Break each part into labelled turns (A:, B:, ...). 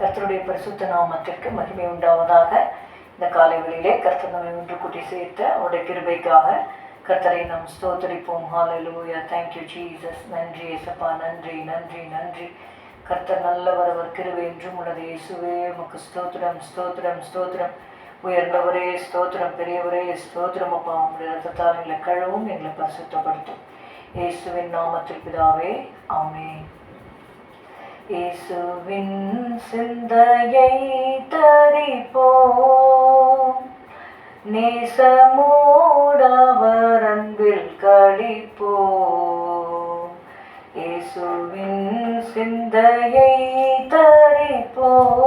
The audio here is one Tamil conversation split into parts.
A: கர்த்தருடைய பரிசுத்த நாமத்திற்கு மகிமை உண்டாவதாக. இந்த காலை வேளையிலே கர்த்தர் நம்மை ஒன்று கூட்டி சேர்த்த அவருடைய கிருபைக்காக கர்த்தரை நாம் ஸ்தோத்தரிப்போம். ஹாலலூயா தேங்க்யூ ஜீசஸ் நன்றி ஏசப்பா. நன்றி நன்றி நன்றி. கர்த்தர் நல்லவர் அவர் கிருபை என்றும் உள்ளது. இயேசுவே உமக்கு ஸ்தோத்திரம் ஸ்தோத்திரம் ஸ்தோத்திரம். உயர்ந்தவரே ஸ்தோத்திரம் பெரியவரே ஸ்தோத்திரம் அப்பா. உங்களுடைய ரத்தத்தால் எங்களை கழுவும் எங்களை பரிசுத்தப்படுத்தும். இயேசுவின் நாமத்தில் பிதாவே ஆமே இசுவின் சிந்தையை தரிப்போம். நேசமோடவர் அன்பில் கழிப்போம் இசுவின் சிந்தையை தரிப்போம்.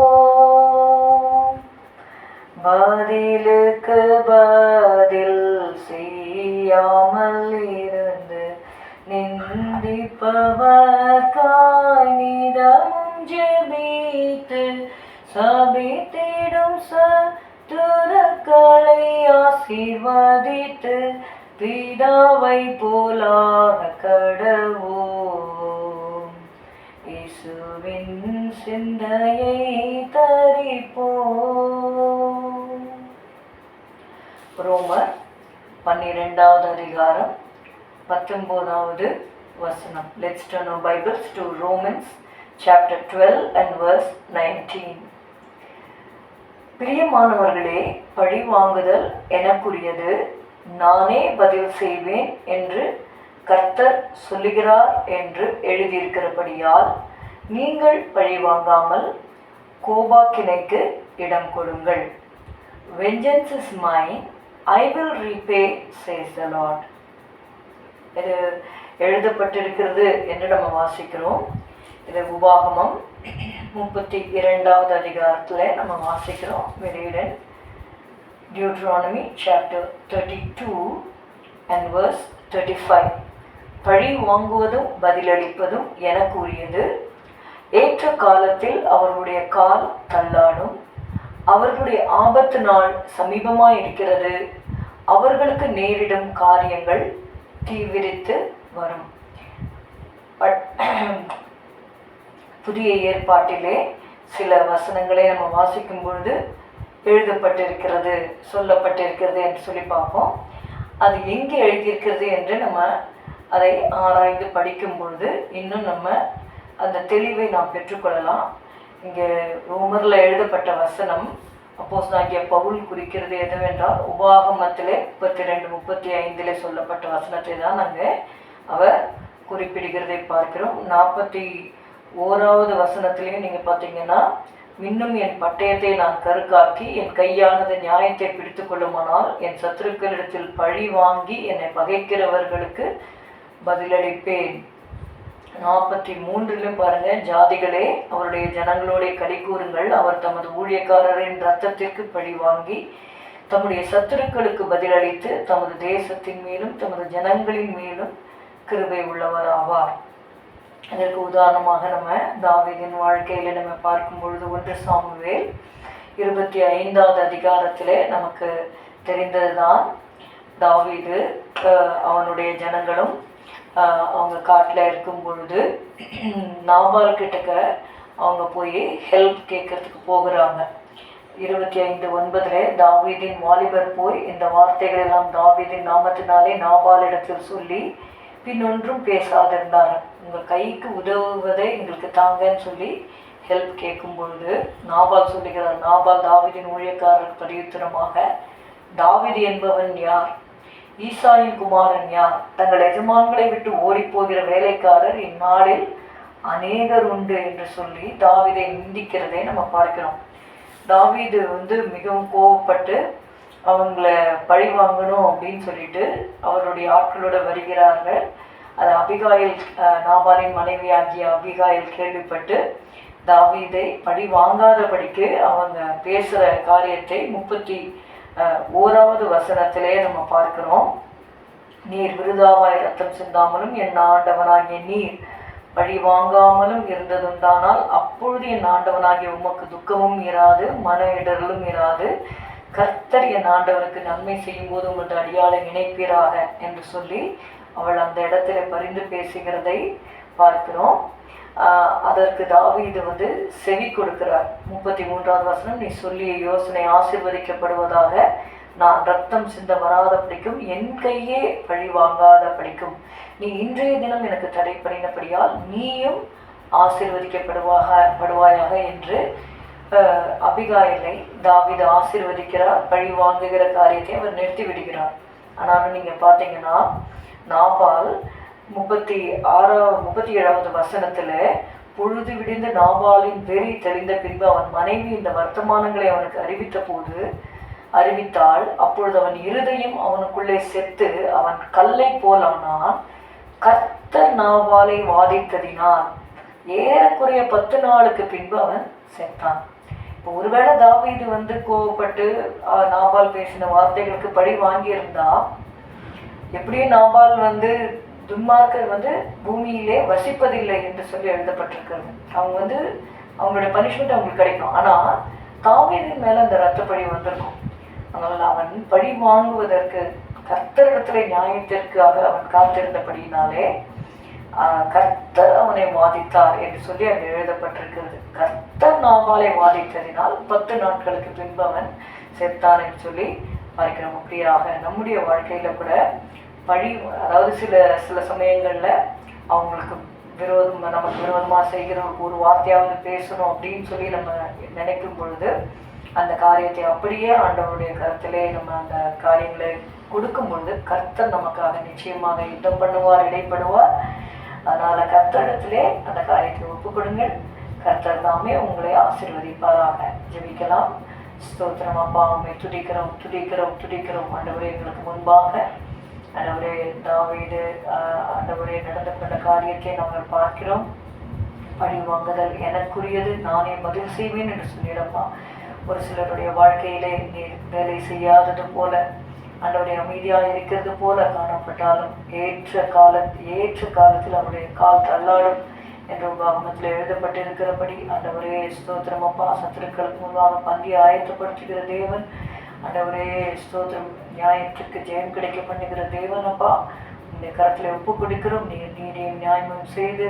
A: பதிலுக்கு பதில் செய்யாமல் இருந்து நிந்திப்பவர் சபி சபித்திடும் சத்துருக்களை ஆசீர்வதித்து பிதாவை போலாக கடவோம் இசுவின் சிந்தையை தரிப்போம். ரோமர் பன்னிரெண்டாவது அதிகாரம் பத்தொன்பதாவது வசனம். Let's turn Bibles to Romans chapter twelve and verse nineteen பிரியமானவர்களே பழி வாங்குதல் எனக்குரியது. நானே பதில் செய்வேன் என்று கர்த்தர் சொல்லுகிறார் என்று எழுதியிருக்கிறபடியால் நீங்கள் பழி வாங்காமல் கோபாக்கினைக்கு இடம் கொடுங்கள். Vengeance is mine I will repay says the Lord இது எழுதப்பட்டிருக்கிறது என்று நம்ம வாசிக்கிறோம். இது உபாகமம். முப்பத்தி இரண்டாவது அதிகாரத்தில் நம்ம வாசிக்கிறோம். வெளியிடன் Deuteronomy chapter thirty two and verse thirty five பழி வாங்குவதும் பதிலளிப்பதும் என கூறியது ஏற்ற காலத்தில் அவர்களுடைய கால் தள்ளாடும். அவர்களுடைய ஆபத்து நாள் சமீபமாக இருக்கிறது அவர்களுக்கு நேரிடும் காரியங்கள் தீவிரித்து வரும். பட் புதிய ஏற்பாட்டிலே சில வசனங்களை நம்ம வாசிக்கும் பொழுது எழுதப்பட்டிருக்கிறது சொல்லப்பட்டிருக்கிறது என்று சொல்லி பார்ப்போம். அது எங்கே எழுதியிருக்கிறது என்று நம்ம அதை ஆராய்ந்து படிக்கும் பொழுது இன்னும் நம்ம அந்த தெளிவை நாம் பெற்றுக்கொள்ளலாம். இங்கே ரோமரில் எழுதப்பட்ட வசனம் அப்போஸ் ஆகிய பவுல் குறிக்கிறது எதுவென்றால் உபாகமத்திலே முப்பத்தி ரெண்டு முப்பத்தி ஐந்திலே சொல்லப்பட்ட வசனத்தை தான் நாங்கள் அவர் குறிப்பிடுகிறதை பார்க்கிறோம். நாற்பத்தி ஓராவது வசனத்திலையும் நீங்கள் பார்த்தீங்கன்னா இன்னும் என் பட்டயத்தை நான் கருக்காக்கி என் கையானது நியாயத்தை பிடித்து கொள்ளுமானால் என் சத்துருக்களிடத்தில் பழி வாங்கி என்னை பகைக்கிறவர்களுக்கு பதிலளிப்பேன். நாற்பத்தி மூன்றிலும் பாருங்க ஜாதிகளே அவருடைய ஜனங்களோட களி கூறுங்கள். அவர் தமது ஊழியக்காரரின் ரத்தத்திற்கு பழி வாங்கி தம்முடைய சத்துருக்களுக்கு பதிலளித்து தமது தேசத்தின் மேலும் தமது ஜனங்களின் மேலும் கிருபை உள்ளவர் ஆவார் அதற்கு உதாரணமாக நம்ம தாவிதின் வாழ்க்கையில் நம்ம பார்க்கும் பொழுது ஒன்று சாமுவேல் இருபத்தி ஐந்தாவது அதிகாரத்திலே நமக்கு தெரிந்ததுதான். தாவீது அவனுடைய ஜனங்களும் அவங்க காட்டில் இருக்கும் பொழுது நாபால் கிட்டக்க அவங்க போய் ஹெல்ப் கேட்கறதுக்கு போகிறாங்க. இருபத்தி ஐந்து ஒன்பதில் தாவீதின் வாலிபர் போய் இந்த வார்த்தைகள் எல்லாம் தாவீதின் நாமத்தினாலே நாபாலிடத்தில் சொல்லி பின்னொன்றும் பேசாதிருந்தார். உங்கள் கைக்கு உதவுவதை எங்களுக்கு தாங்கன்னு சொல்லி ஹெல்ப் கேட்கும் பொழுது நாபால் சொல்லுகிறார் நாபால் தாவீதின் ஊழியக்காரர் பிரயுத்தரமாக தாவிது என்பவன் யார்? ஈசாயின் குமாரன் யார்? தங்கள் எஜமான்களை விட்டு ஓடிப்போகிற வேலைக்காரர் இந்நாளில் அநேகர் உண்டு என்று சொல்லி தாவிதை நிந்திக்கிறதை நம்ம பார்க்கிறோம். தாவிது வந்து மிகவும் கோவப்பட்டு அவங்கள பழி வாங்கணும் அப்படின்னு சொல்லிட்டு அவருடைய ஆட்களோட வருகிறார்கள். அது அபிகாயில் நாபாலின் மனைவி மனைவியாகிய அபிகாயில் கேள்விப்பட்டு தாவீதை பழி வாங்காதபடிக்கு அவங்க பேசுகிற காரியத்தை முப்பத்தி ஓராவது வசனத்திலே நம்ம பார்க்கிறோம். நீர் விருதாவாய் ரத்தம் சிந்தாமலும் என் ஆண்டவனாகிய நீர் பழி வாங்காமலும் இருந்ததுண்டானால் அப்பொழுது என் ஆண்டவனாகிய உமக்கு துக்கமும் இராது மன இடரலும் இராது. கர்த்தர் என் ஆண்டவனுக்கு நன்மை செய்யும் போது உமது அடியாளை நினைப்பீராக என்று சொல்லி அவள் அந்த இடத்துல பரிந்து பேசுகிறதை பார்க்கிறோம். அதற்கு அதற்கு தாவீது வந்து செவி கொடுக்கிறார். முப்பத்தி மூன்றாவது வசனம் நீ சொல்லிய யோசனை ஆசிர்வதிக்கப்படுவதாக. நான் ரத்தம் சிந்த வராத படிக்கும் என் கையே பழி வாங்காத படிக்கும். நீ இன்றைய தினம் எனக்கு தடை பண்ணினபடியால் நீயும் ஆசீர்வதிக்கப்படுவாக படுவாயாக என்று அபிகாயிலை தாவித ஆசீர்வதிக்கிறார் பழி வாங்குகிற காரியத்தை அவர் நிறுத்தி விடுகிறார். ஆனாலும் நீங்கள் பார்த்தீங்கன்னா நாபால் முப்பத்தி ஆறாவது முப்பத்தி ஏழாவது வசனத்தில் பொழுது விடிந்த நாபாலின் வெறி தெரிந்த பின்பு அவன் மனைவி இந்த வர்த்தமானங்களை அவனுக்கு அறிவித்த போது அறிவித்தாள் அப்பொழுது அவன் இருதையும் அவனுக்குள்ளே செத்து அவன் கல்லை போலானான் கர்த்தர் நாபாலை வாதித்ததினான் ஏறக்குறைய பத்து நாளுக்கு பின்பு அவன் செத்தான். இப்போ ஒருவேளை தாவீது வந்து கோவப்பட்டு நாபால் பேசின வார்த்தைகளுக்கு பழி வாங்கியிருந்தா எப்படியும் நாபால் வந்து துன்மார்க்கர் வந்து பூமியிலே வசிப்பதில்லை என்று சொல்லி எழுதப்பட்டிருக்கிறது. அவங்க வந்து அவங்களோட பனிஷ்மெண்ட் அவங்களுக்கு கிடைக்கும். ஆனா தாவீதின் மேல அந்த ரத்தப்பழி வந்திருக்கும். அதனால் அவன் பழி வாங்குவதற்கு கர்த்தரிடத்துல நியாயத்திற்காக அவன் காத்திருந்தபடியினாலே கர்த்தர் அவனை வாதித்தார் என்று சொல்லி அங்கே எழுதப்பட்டிருக்கிறது. கர்த்தர் நாபாலை வாதித்ததினால் பத்து நாட்களுக்கு பின்பு அவன் செத்தான் என்று சொல்லி பார்க்கிறோம் அப்படியாக நம்முடைய வாழ்க்கையில கூட பழி அதாவது சில சில சமயங்கள்ல அவங்களுக்கு விரோதம் நமக்கு விரோதமா செய்கிறவங்களுக்கு ஒரு வார்த்தையாவது பேசணும் அப்படின்னு சொல்லி நம்ம நினைக்கும் பொழுது அந்த காரியத்தை அப்படியே ஆண்டவருடைய கருத்திலே நம்ம அந்த காரியங்களை கொடுக்கும் பொழுது கர்த்தர் நமக்காக நிச்சயமாக யுத்தம் பண்ணுவார் இடைப்படுவார். அதனால கர்த்தரிடத்திலே அந்த காரியத்தை ஒப்புக் கொடுங்கள். கர்த்தர் தாமே உங்களை ஆசிர்வதிப்பாராக. ஜெபிக்கலாம். ஸ்தோத்திரம் அப்பா உண்மை துடிக்கிறோம் துடிக்கிறோம் துடிக்கிறோம் ஆண்டவரே எங்களுக்கு முன்பாக. ஆண்டவரே தாவீடு ஆஹ், ஆண்டவரே நடந்து கொண்ட காரியத்தை நாங்கள் பார்க்கிறோம். பழி வாங்குதல் எனக்குரியது. நானே பதில் செய்வேன் என்று சொல்லிடப்பா. ஒரு சிலருடைய வாழ்க்கையிலே நீர் வேலை செய்யாதது போல ஆண்டவருடைய அமைதியாக இருக்கிறது போல காணப்பட்டாலும் ஏற்ற கால ஏற்ற காலத்தில் அவருடைய கால் தள்ளாடும். என்ற உபாகமத்தில் எழுதப்பட்டிருக்கிறபடி அண்டவரே ஸ்தோத்திரம் அப்பா. சத்துருக்களுக்கு முன்பாக பங்கி ஆயத்தப்படுத்துகிற தேவன் அண்டவரே ஸ்தோத்திரம். நியாயத்திற்கு ஜெயம் கிடைக்க பண்ணுகிற தேவன் அப்பா. இந்த கரத்தில் ஒப்பு கொடுக்கிறோம். நீர் நீரையும் நியாயமும் செய்து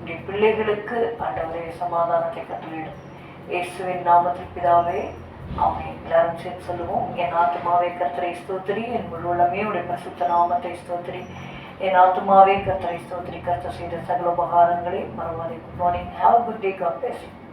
A: உடைய பிள்ளைகளுக்கு அண்டவரே சமாதானத்தை கட்டளையிடும் இயேசுவின் நாமத்தில் பிதாவே அவன் எல்லாரும் சேர்த்து சொல்லுவோம். என் ஆத்மாவை கர்த்தரை ஸ்தோத்திரி. என் உள்ளமே உடைய பிரசுத்த நாமத்தை ஸ்தோத்திரி. என் ஆத்மாவே கத்தரை ஸ்தோத்திரி கர்த்தர் செய்த சகல உபகாரங்களை மறுவாதை good morning have good day God blessing